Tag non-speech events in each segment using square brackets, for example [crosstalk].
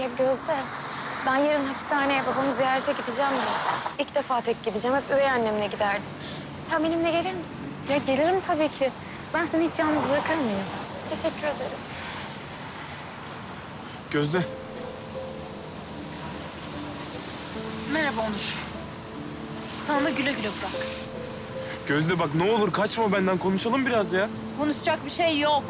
Ya Gözde, ben yarın hapishaneye babamı ziyarete gideceğim de. İlk defa tek gideceğim. Hep üvey annemle giderdim. Sen benimle gelir misin? Ya gelirim tabii ki. Ben seni hiç yalnız bırakır mıyım? Teşekkür ederim. Gözde. Merhaba Onur. Sana da güle güle bırak. Gözde bak ne olur kaçma benden konuşalım biraz ya. Konuşacak bir şey yok.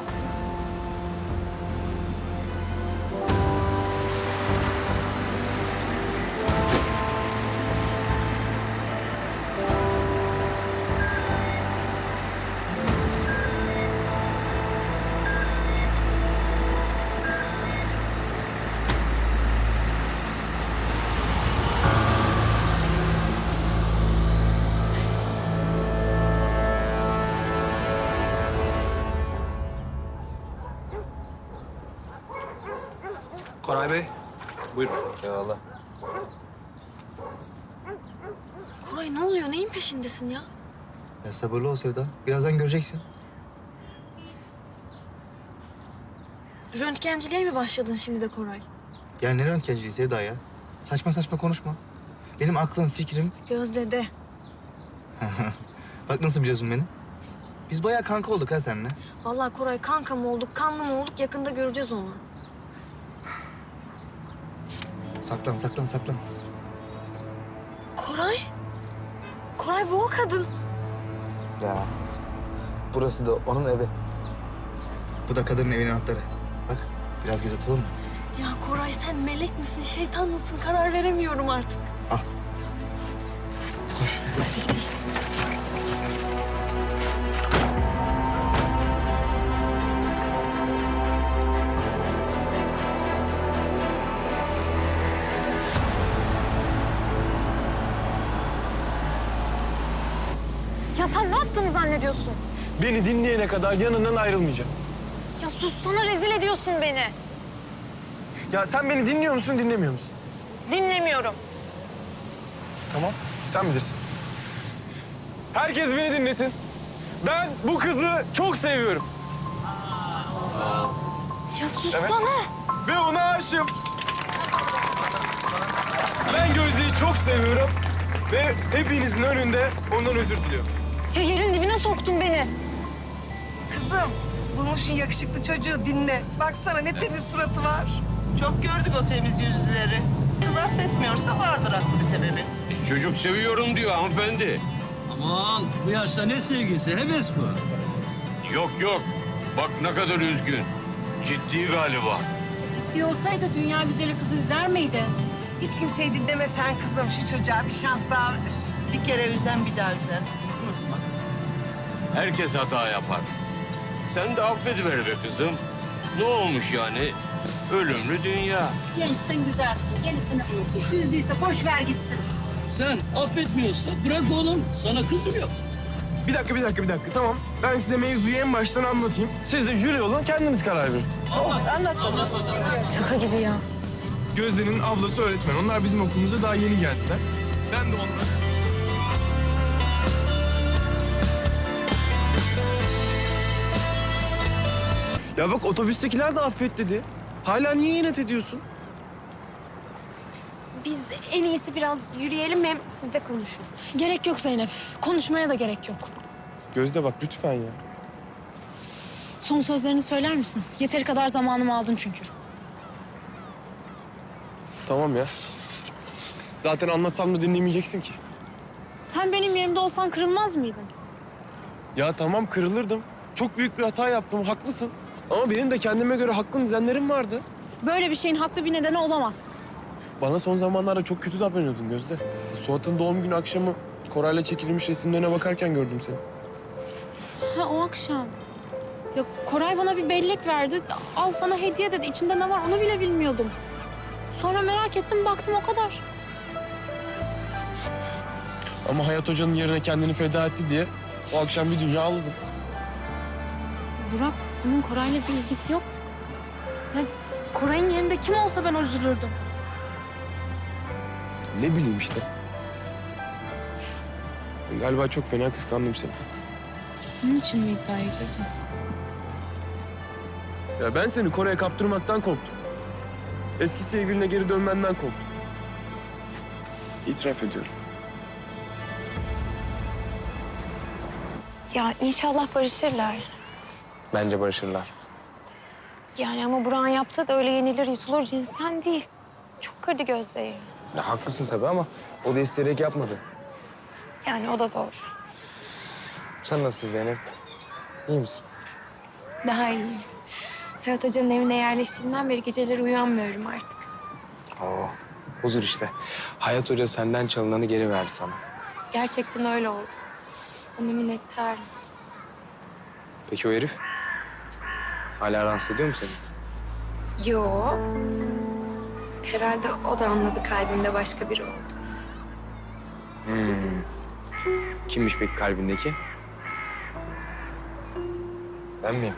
Bey. Buyurun. Eyvallah. Koray ne oluyor? Neyin peşindesin ya? Ya sabırlı ol Sevda. Birazdan göreceksin. Röntgenciliğe mi başladın şimdi de Koray? Ya ne röntgenciliği Sevda ya? Saçma saçma konuşma. Benim aklım, fikrim... Gözde'de. [laughs] Bak nasıl biliyorsun beni. Biz bayağı kanka olduk ha seninle. Vallahi Koray kanka mı olduk, kanlı mı olduk yakında göreceğiz onu. Saklan, saklan, saklan. Koray? Koray bu o kadın. Ya burası da onun evi. Bu da kadının evinin anahtarı. Bak biraz göz atalım mı? Ya Koray sen melek misin, şeytan mısın? Karar veremiyorum artık. Al. Koş. Ya Beni dinleyene kadar yanından ayrılmayacağım. Ya sus sana rezil ediyorsun beni. Ya sen beni dinliyor musun dinlemiyor musun? Dinlemiyorum. Tamam sen bilirsin. Herkes beni dinlesin. Ben bu kızı çok seviyorum. Ya sus Evet. sana. Ve ona aşığım. Ben Gözde'yi çok seviyorum. Ve hepinizin önünde ondan özür diliyorum. Ya yerin dibine soktun beni. Kızım, bulmuşsun yakışıklı çocuğu dinle. Baksana ne temiz suratı var. Çok gördük o temiz yüzlüleri. Kız affetmiyorsa vardır haklı bir sebebi. Çocuk seviyorum diyor hanımefendi. Aman bu yaşta ne sevgisi? Heves bu. Yok yok. Bak ne kadar üzgün. Ciddi galiba. Ciddi olsaydı dünya güzeli kızı üzer miydi? Hiç kimseyi dinleme sen kızım. Şu çocuğa bir şans daha ver. Bir kere üzen bir daha üzer kızım. Unutma. Herkes hata yapar. Sen de affediver be kızım. Ne olmuş yani? Ölümlü dünya. Gençsin güzelsin. Gerisini unut. Üzdüyse boş ver gitsin. Sen affetmiyorsa bırak oğlum. Sana kız mı yok? Bir dakika, bir dakika, bir dakika. Tamam. Ben size mevzuyu en baştan anlatayım. Siz de jüri olun, kendiniz karar verin. Anlat bana. Şaka gibi ya. Gözde'nin ablası öğretmen. Onlar bizim okulumuza daha yeni geldiler. Ben de onları... Ya bak otobüstekiler de affet dedi. Hala niye inat ediyorsun? Biz en iyisi biraz yürüyelim hem siz de konuşun. Gerek yok Zeynep. Konuşmaya da gerek yok. Gözde bak lütfen ya. Son sözlerini söyler misin? Yeteri kadar zamanımı aldın çünkü. Tamam ya. Zaten anlatsam da dinlemeyeceksin ki. Sen benim yerimde olsan kırılmaz mıydın? Ya tamam kırılırdım. Çok büyük bir hata yaptım, haklısın. Ama benim de kendime göre haklı nedenlerim vardı. Böyle bir şeyin haklı bir nedeni olamaz. Bana son zamanlarda çok kötü davranıyordun Gözde. Suat'ın doğum günü akşamı Koray'la çekilmiş resimlerine bakarken gördüm seni. Ha o akşam. Ya Koray bana bir bellek verdi. Al sana hediye dedi. İçinde ne var onu bile bilmiyordum. Sonra merak ettim baktım o kadar. Ama Hayat Hoca'nın yerine kendini feda etti diye o akşam bir dünya ağladın. Burak bunun Koray'la bir ilgisi yok. Ya Koray'ın yerinde kim olsa ben üzülürdüm. Ne bileyim işte. Ben galiba çok fena kıskandım seni. Bunun için mi iddiaya girdin? Ya ben seni Kore'ye kaptırmaktan korktum. Eski sevgiline geri dönmenden korktum. İtiraf ediyorum. Ya inşallah barışırlar. Bence barışırlar. Yani ama Burak'ın yaptığı da öyle yenilir yutulur cinsten değil. Çok kırdı gözleri. Ya haklısın tabii ama o da isteyerek yapmadı. Yani o da doğru. Sen nasılsın Zeynep? İyi misin? Daha iyi. Ferhat Hoca'nın evine yerleştiğimden beri geceleri uyanmıyorum artık. Oo, huzur işte. Hayat Hoca senden çalınanı geri verdi sana. Gerçekten öyle oldu. Ona minnettarım. Peki o herif? Hala rahatsız ediyor mu seni? Yo. Herhalde o da anladı kalbimde başka biri oldu. Kimmiş peki kalbindeki? Ben miyim?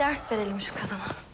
Ders verelim şu kadına.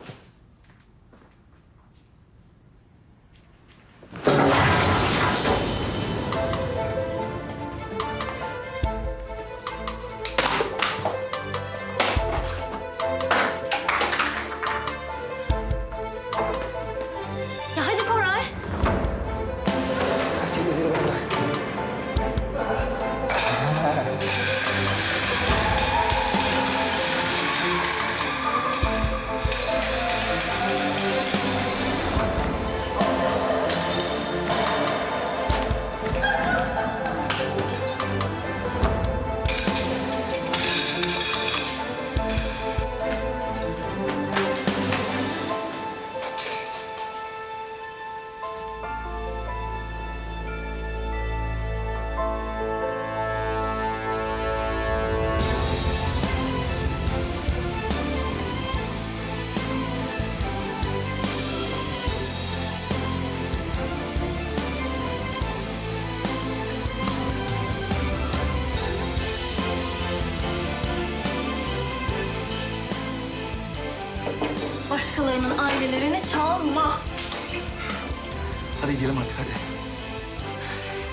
Çalma. Hadi gidelim artık hadi.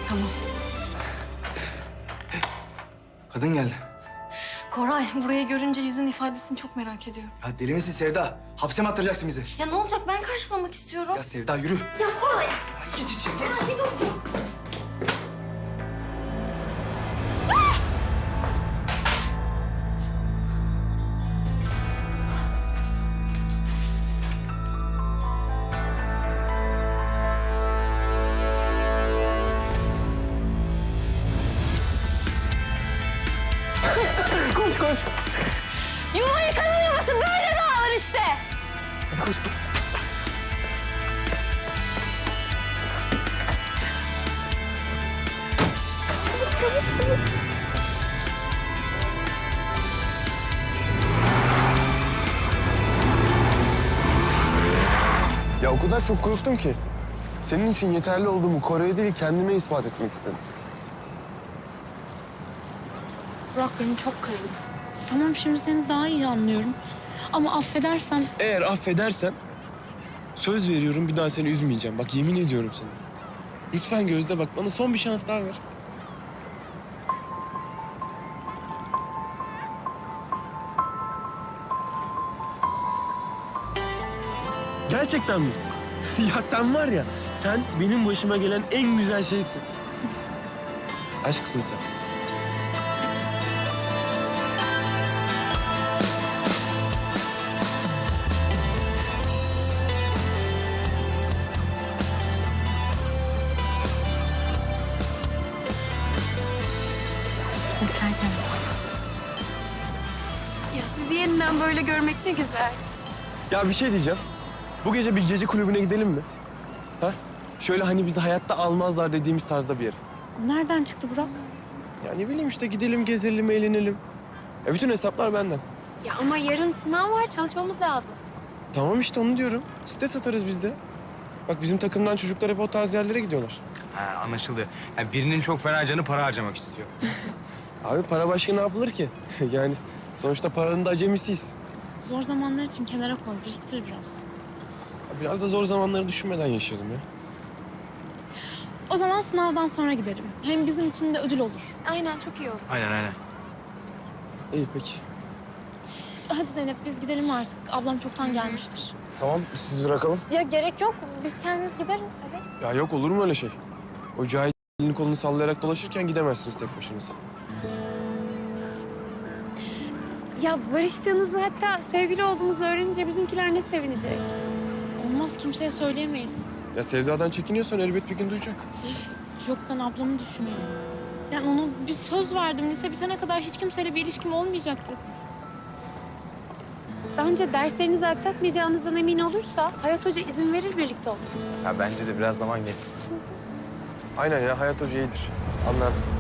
Tamam. Kadın geldi. Koray burayı görünce yüzün ifadesini çok merak ediyorum. Ya deli misin Sevda? Hapse mi attıracaksın bizi? Ya ne olacak ben karşılamak istiyorum. Ya Sevda yürü. Ya Koray. Ay, geç içeri geç. Yuva Ya o kadar çok korktum ki. Senin için yeterli olduğumu Kore'ye değil kendime ispat etmek istedim. Burak beni çok kırdı. Tamam şimdi seni daha iyi anlıyorum. Ama affedersen Eğer affedersen söz veriyorum bir daha seni üzmeyeceğim. Bak yemin ediyorum sana. Lütfen Gözde bak bana son bir şans daha ver. Gerçekten mi? [laughs] ya sen var ya, sen benim başıma gelen en güzel şeysin. [laughs] Aşksın sen. ya sizi yeniden böyle görmek ne güzel. Ya bir şey diyeceğim. Bu gece bir gece kulübüne gidelim mi? Ha? Şöyle hani bizi hayatta almazlar dediğimiz tarzda bir yere. Nereden çıktı Burak? Ya ne bileyim işte gidelim, gezelim, eğlenelim. Ya bütün hesaplar benden. Ya ama yarın sınav var çalışmamız lazım. Tamam işte onu diyorum. Site satarız biz de. Bak bizim takımdan çocuklar hep o tarz yerlere gidiyorlar. Ha, anlaşıldı. Yani birinin çok fena canı para harcamak istiyor. [laughs] Abi para başka ne yapılır ki? [laughs] yani sonuçta paranın da acemisiyiz. Zor zamanlar için kenara koy, biriktir biraz. Biraz da zor zamanları düşünmeden yaşayalım ya. O zaman sınavdan sonra gidelim. Hem bizim için de ödül olur. Aynen çok iyi oldu. Aynen aynen. İyi peki. Hadi Zeynep biz gidelim artık. Ablam çoktan gelmiştir. Tamam siz bırakalım. Ya gerek yok. Biz kendimiz gideriz. Ya yok olur mu öyle şey? O cahil elini kolunu sallayarak dolaşırken gidemezsiniz tek başınıza. Ya barıştığınızı hatta sevgili olduğunuzu öğrenince bizimkiler ne sevinecek? Olmaz kimseye söyleyemeyiz. Ya Sevda'dan çekiniyorsan elbet bir gün duyacak. [gasps] Yok ben ablamı düşünüyorum. Yani ona bir söz verdim. Lise bitene kadar hiç kimseyle bir ilişkim olmayacak dedim. Bence derslerinizi aksatmayacağınızdan emin olursa Hayat Hoca izin verir birlikte olmanıza. Ya bence de biraz zaman geçsin. Aynen ya Hayat Hoca iyidir. Anlar bizi.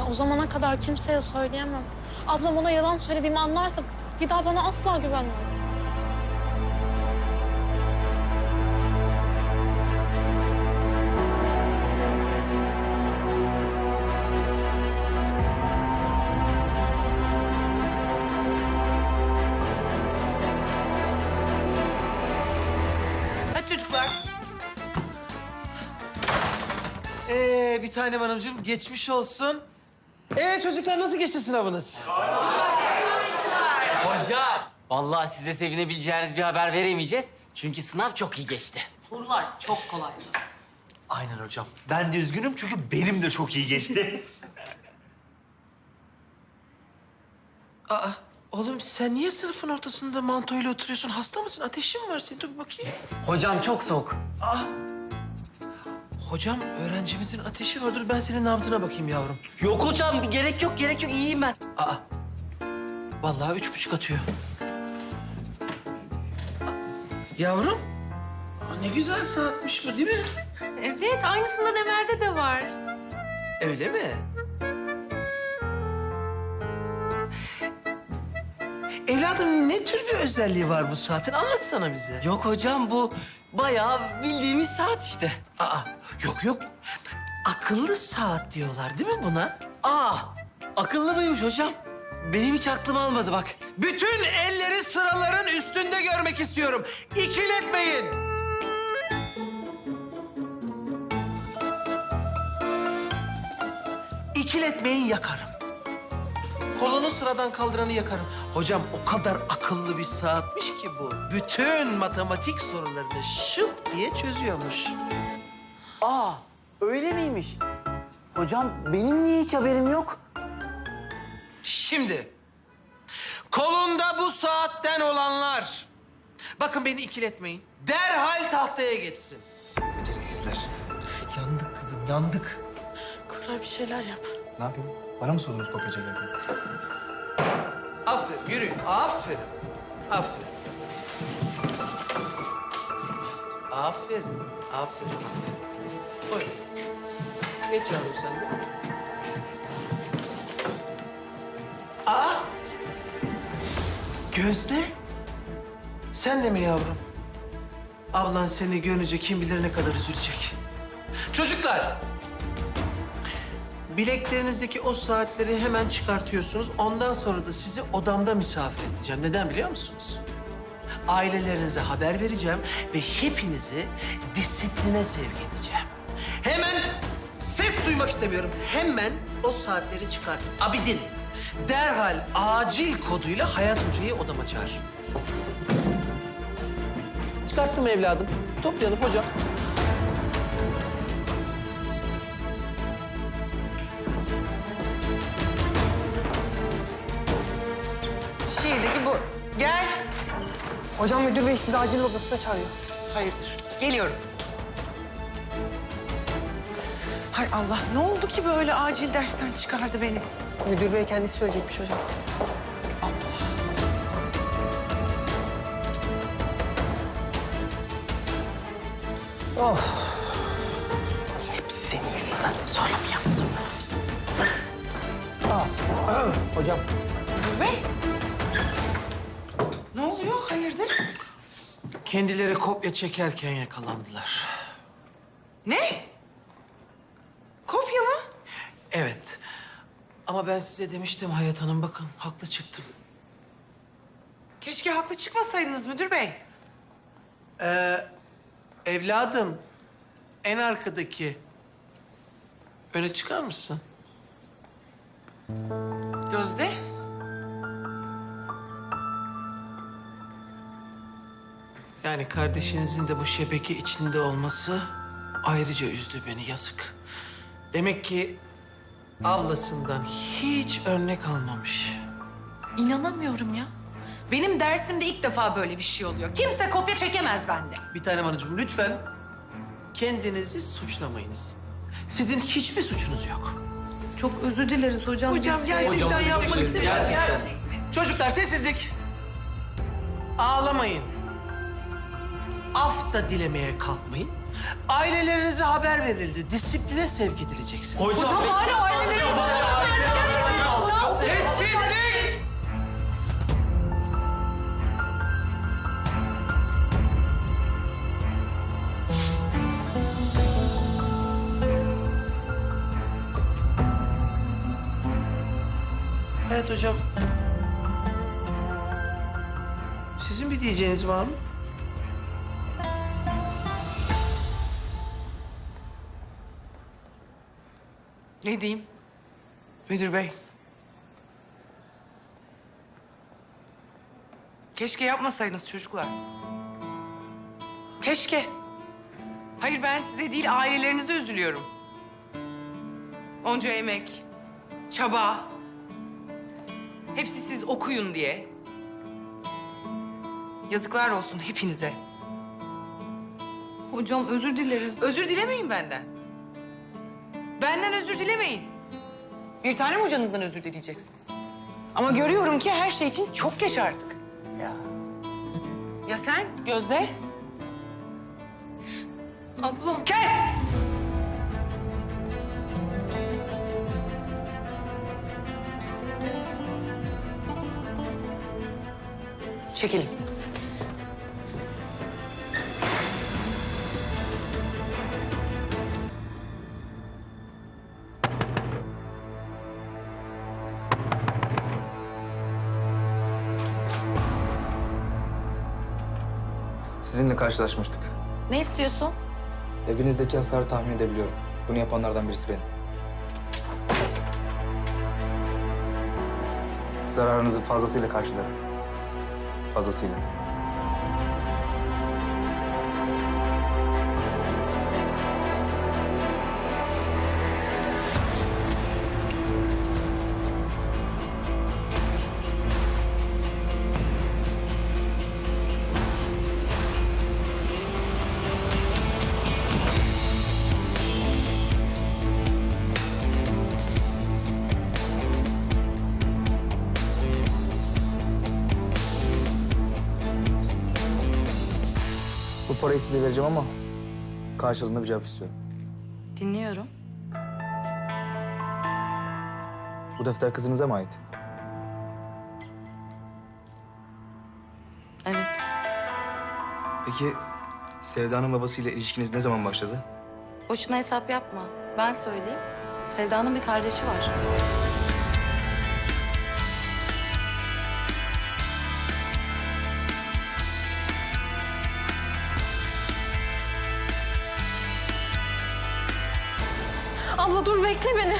Ya o zamana kadar kimseye söyleyemem. Ablam ona yalan söylediğimi anlarsa bir daha bana asla güvenmez. Çocuklar. Ee, bir tane hanımcığım geçmiş olsun. Ee çocuklar nasıl geçti sınavınız? Hocam, vallahi size sevinebileceğiniz bir haber veremeyeceğiz. Çünkü sınav çok iyi geçti. Sorular çok kolay. Aynen hocam. Ben de üzgünüm çünkü benim de çok iyi geçti. [laughs] Aa, oğlum sen niye sınıfın ortasında mantoyla oturuyorsun? Hasta mısın? Ateşin mi var senin? Dur bir bakayım. Hocam çok soğuk. Aa, hocam öğrencimizin ateşi var. Dur ben senin nabzına bakayım yavrum. Yok hocam, gerek yok, gerek yok. İyiyim ben. Aa, vallahi üç buçuk atıyor. Aa, Yavrum, aa, ne güzel saatmiş bu değil mi? Evet aynısından Emel'de de var. Öyle mi? Evladım ne tür bir özelliği var bu saatin? Anlatsana bize. Yok hocam, bu bayağı bildiğimiz saat işte. Aa, yok yok. Akıllı saat diyorlar değil mi buna? Aa, akıllı mıymış hocam? Benim hiç aklım almadı bak. Bütün elleri sıraların üstünde görmek istiyorum. İkiletmeyin. İkiletmeyin yakarım. Kolunu sıradan kaldıranı yakarım. Hocam o kadar akıllı bir saatmiş ki bu. Bütün matematik sorularını şıp diye çözüyormuş. Aa, öyle miymiş? Hocam benim niye hiç haberim yok? Şimdi kolunda bu saatten olanlar bakın beni ikiletmeyin. Derhal tahtaya geçsin. Beceriksizler. Yandık kızım yandık. Koray bir şeyler yap. Ne yapayım? Bana mı sordunuz kopya çekerken? Aferin yürüyün aferin. Aferin. Aferin. Aferin. Buyurun. Geç yavrum sen de. Aa! Gözde. Sen de mi yavrum? Ablan seni görünce kim bilir ne kadar üzülecek. Çocuklar! Bileklerinizdeki o saatleri hemen çıkartıyorsunuz. Ondan sonra da sizi odamda misafir edeceğim. Neden biliyor musunuz? Ailelerinize haber vereceğim ve hepinizi disipline sevk edeceğim. Hemen ses duymak istemiyorum. Hemen o saatleri çıkartın. Abidin, derhal acil koduyla Hayat Hoca'yı odama çağır. Çıkarttım evladım. Toplayalım hocam. Şiirdeki bu. Gel. Hocam müdür bey sizi acil odasına çağırıyor. Hayırdır? Geliyorum. Hay Allah ne oldu ki böyle acil dersten çıkardı beni? Müdür bey kendisi söyleyecekmiş hocam. Hepsi senin yüzünden. Sonra mı yaptım? Hocam Kendileri kopya çekerken yakalandılar. Ne? Kopya mı? Evet. Ama ben size demiştim Hayat Hanım bakın haklı çıktım. Keşke haklı çıkmasaydınız müdür bey. Evladım en arkadaki öne çıkar mısın? Gözde. Yani kardeşinizin de bu şebeke içinde olması ayrıca üzdü beni yazık. Demek ki ablasından hiç örnek almamış. İnanamıyorum ya. Benim dersimde ilk defa böyle bir şey oluyor. Kimse kopya çekemez bende. Bir tane hanımcığım lütfen kendinizi suçlamayınız. Sizin hiçbir suçunuz yok. Çok özür dileriz hocam. Hocam gerçekten yapmak istemiyorum. Çocuklar sessizlik. Ağlamayın. Af da dilemeye kalkmayın. Ailelerinize haber verildi. Disipline sevk edileceksiniz. Hocam, Sessizlik! Evet hocam. Sizin bir diyeceğiniz var mı? Ne diyeyim? Müdür bey. Keşke yapmasaydınız çocuklar. Keşke. Hayır ben size değil ailelerinize üzülüyorum. Onca emek, çaba. Hepsi siz okuyun diye. Yazıklar olsun hepinize. Hocam özür dileriz. Özür dilemeyin benden. Benden özür dilemeyin. Bir tane mi hocanızdan özür dileyeceksiniz? Ama görüyorum ki her şey için çok geç artık. Ya. Ya sen Gözde? Ablam. Kes! Çekilin. Sizinle karşılaşmıştık. Ne istiyorsun? Evinizdeki hasarı tahmin edebiliyorum. Bunu yapanlardan birisi benim. Zararınızı fazlasıyla karşılarım. Fazlasıyla. Size vereceğim ama karşılığında bir cevap istiyorum. Dinliyorum. Bu defter kızınıza mı ait? Evet. Peki Sevda'nın babasıyla ilişkiniz ne zaman başladı? Boşuna hesap yapma. Ben söyleyeyim. Sevda'nın bir kardeşi var. Bekle beni.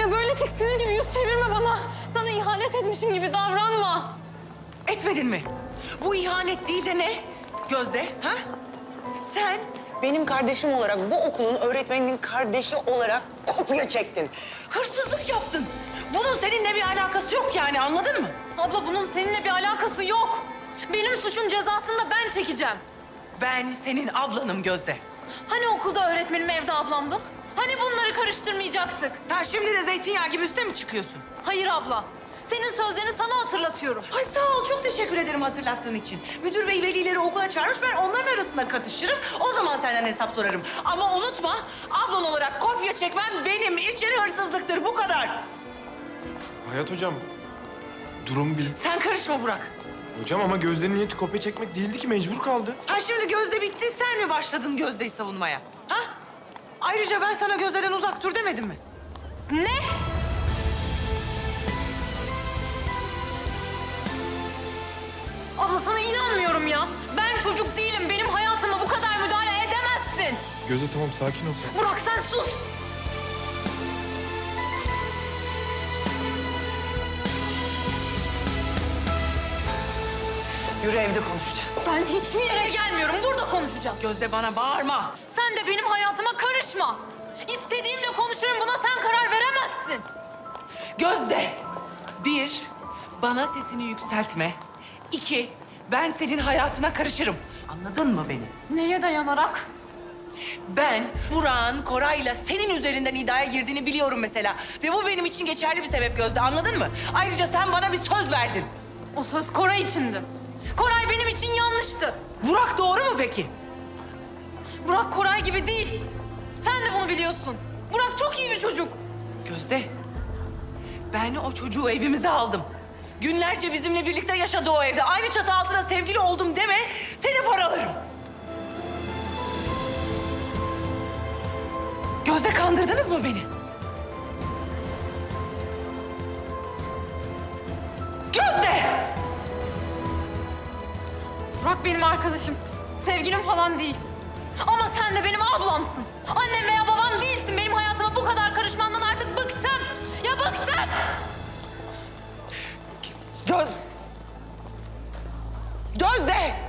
Ya böyle tiksinir gibi yüz çevirme bana. Sana ihanet etmişim gibi davranma. Etmedin mi? Bu ihanet değil de ne? Gözde, ha? Sen benim kardeşim olarak bu okulun öğretmeninin kardeşi olarak kopya çektin. Hırsızlık yaptın. Bunun seninle bir alakası yok yani anladın mı? Abla bunun seninle bir alakası yok. Benim suçum cezasını da ben çekeceğim. Ben senin ablanım Gözde. Hani okulda öğretmenim evde ablamdın? Hani bunları karıştırmayacaktık? Ha şimdi de zeytinyağı gibi üste mi çıkıyorsun? Hayır abla. Senin sözlerini sana hatırlatıyorum. Ay sağ ol çok teşekkür ederim hatırlattığın için. Müdür bey velileri okula çağırmış ben onların arasında katışırım. O zaman senden hesap sorarım. Ama unutma ablan olarak kopya çekmem benim için hırsızlıktır bu kadar. Hayat hocam, durum bil... Sen karışma Burak. Hocam ama Gözde'nin niyeti kopya çekmek değildi ki mecbur kaldı. Ha şimdi Gözde bitti, sen mi başladın Gözde'yi savunmaya? Ha? Ayrıca ben sana Gözde'den uzak dur demedim mi? Ne? Abla sana inanmıyorum ya. Ben çocuk değilim. Benim hayatıma bu kadar müdahale edemezsin. Gözde tamam sakin ol sen. Burak sen sus. Yürü evde konuşacağız. Ben hiçbir yere gelmiyorum. Burada konuşacağız. Gözde bana bağırma. Sen de benim hayatıma karışma. İstediğimle konuşurum. Buna sen karar veremezsin. Gözde! Bir, bana sesini yükseltme. İki, ben senin hayatına karışırım. Anladın mı beni? Neye dayanarak? Ben Burak'ın Koray'la senin üzerinden iddiaya girdiğini biliyorum mesela. Ve bu benim için geçerli bir sebep Gözde anladın mı? Ayrıca sen bana bir söz verdin. O söz Koray içindi. Koray benim için yanlıştı. Burak doğru mu peki? Burak Koray gibi değil. Sen de bunu biliyorsun. Burak çok iyi bir çocuk. Gözde, ben o çocuğu evimize aldım. Günlerce bizimle birlikte yaşadı o evde. Aynı çatı altına sevgili oldum deme, seni paralarım. Gözde kandırdınız mı beni? Gözde! Burak benim arkadaşım. Sevgilim falan değil. Ama sen de benim ablamsın. Annem veya babam değilsin. Benim hayatıma bu kadar karışmandan artık bıktım. Ya bıktım. Göz... Gözde!